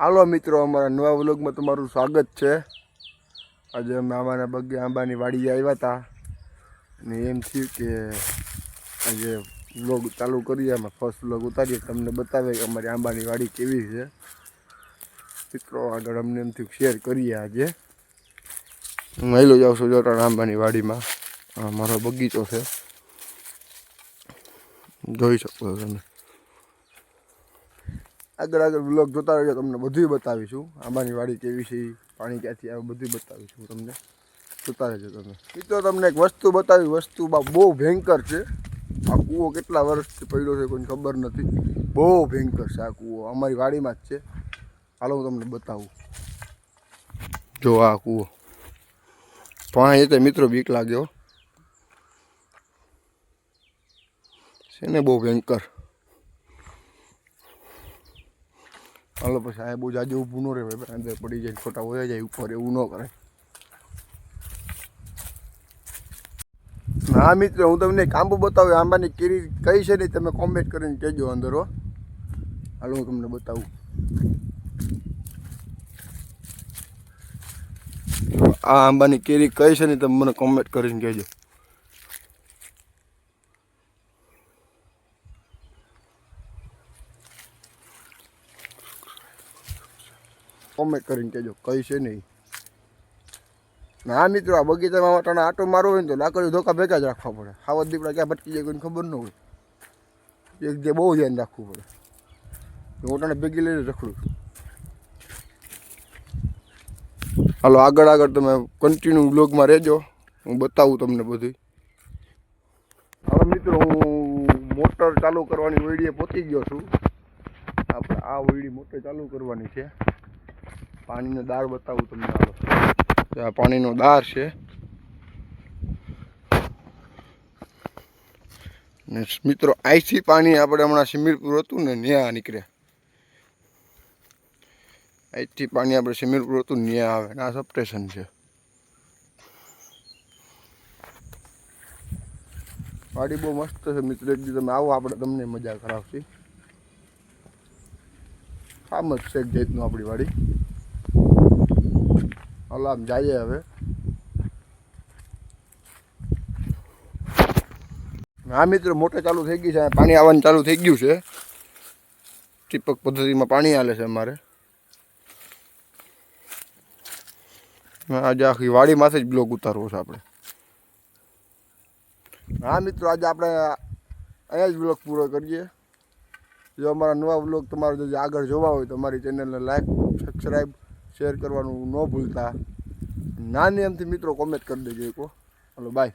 હાલો મિત્રો, અમારા નવા વ્લોગમાં તમારું સ્વાગત છે. આજે અમે આંબાના બગે આંબાની વાડીએ આવ્યા હતા. ને એમ થયું કે આજે વ્લોગ ચાલુ કરીએ, અમે ફર્સ્ટ વ્લોગ ઉતારીએ. તમને બતાવે કે અમારી આંબાની વાડી કેવી છે. મિત્રો, આગળ અમને એમ થયું શેર કરીએ આજે. હું હેલો જાઉં છું જોટાણ આંબાની વાડીમાં. મારો બગીચો છે. જોઈ શકો છો તમે. આગળ આગળ બ્લોગ જોતા રહેજો, તમને બધું બતાવીશું. આંબાની વાડી કેવી છે, પાણી ક્યાંથી આવે બધું બતાવીશું તમને. જોતા રહેજો તમે. મિત્રો, તમને એક વસ્તુ બતાવી વસ્તુ બહુ ભયંકર છે. આ કૂવો કેટલા વર્ષથી પડ્યો છે કોઈને ખબર નથી. બહુ ભયંકર છે આ કૂવો. અમારી વાડીમાં જ છે. હાલો, હું તમને બતાવું. જો આ કૂવો. પાણી એટલે મિત્રો બીક લાગ્યો છે ને બહુ ભયંકર. હાલો પછી આ બહુ જાજુ ઊભું ન રહે અંદર પડી જાય ખોટા વયા જાય, ઉપર એવું ન કરે. હા મિત્ર, હું તમને એક આંબો બતાવું. આંબાની કેરી કઈ છે ને તમે કોમેન્ટ કરીને કહેજો અંદર, હો. હાલો, હું તમને બતાવું. આ આંબાની કેરી કઈ છે ને તમે મને કોમેન્ટ કરીને કહેજો. કોમેન્ટ કરીને કહેજો, કઈ છે નહીં. ના મિત્રો, આ બગીચામાં તને આટો મારવો હોય ને તો લાકડીઓ ધોકા ભેગા જ રાખવા પડે. હાવત દીપડા ક્યાં ભટકી જાય કોઈને ખબર ન હોય. એક જે બહુ ધ્યાન રાખવું પડે. હું તને ભેગી લઈને રખડું હાલો, આગળ આગળ તમે કન્ટિન્યુ બ્લોગમાં રહેજો. હું બતાવું તમને બધું હાલો મિત્રો, હું મોટર ચાલુ કરવાની વડીએ પહોંચી ગયો છું. આપણે આ વડી મોટર ચાલુ કરવાની છે. પાણીનો દાળ બતાવું તમને આ પાણીનો દાર છે. ને મિત્રો આઈથી પાણી આપણે હમણાં સિમીરપુર હતું ને, ન્યા નીકળે અહીંથી પાણી આપણે સિમીરપુર હતું, ન્યા આવે. ને આ સબસ્ટેશન છે. વાડી બહુ મસ્ત છે મિત્રો. એક તમે આવો, આપણે તમને મજા કરાવશી. આમ જ છે એક જાતનું આપણી વાડી. હાલો આમ જઈએ હવે. હા મિત્રો, મોટર ચાલુ થઈ ગઈ છે. પાણી આવવાનું ચાલુ થઈ ગયું છે. ટીપક પદ્ધતિમાં પાણી આવે છે અમારે. આજે આખી વાડીમાંથી જ બ્લોક ઉતારવો છે આપણે. હા મિત્રો, આજે આપણે અહીંયા જ બ્લોગ પૂરો કરીએ. જો અમારા નવા બ્લોગ તમારે જો આગળ જોવા હોય તો અમારી ચેનલને લાઈક સબસ્ક્રાઈબ શેર કરવાનું ન ભૂલતા નાની એમથી મિત્રો કોમેન્ટ કરી દેજો એક હો. બાય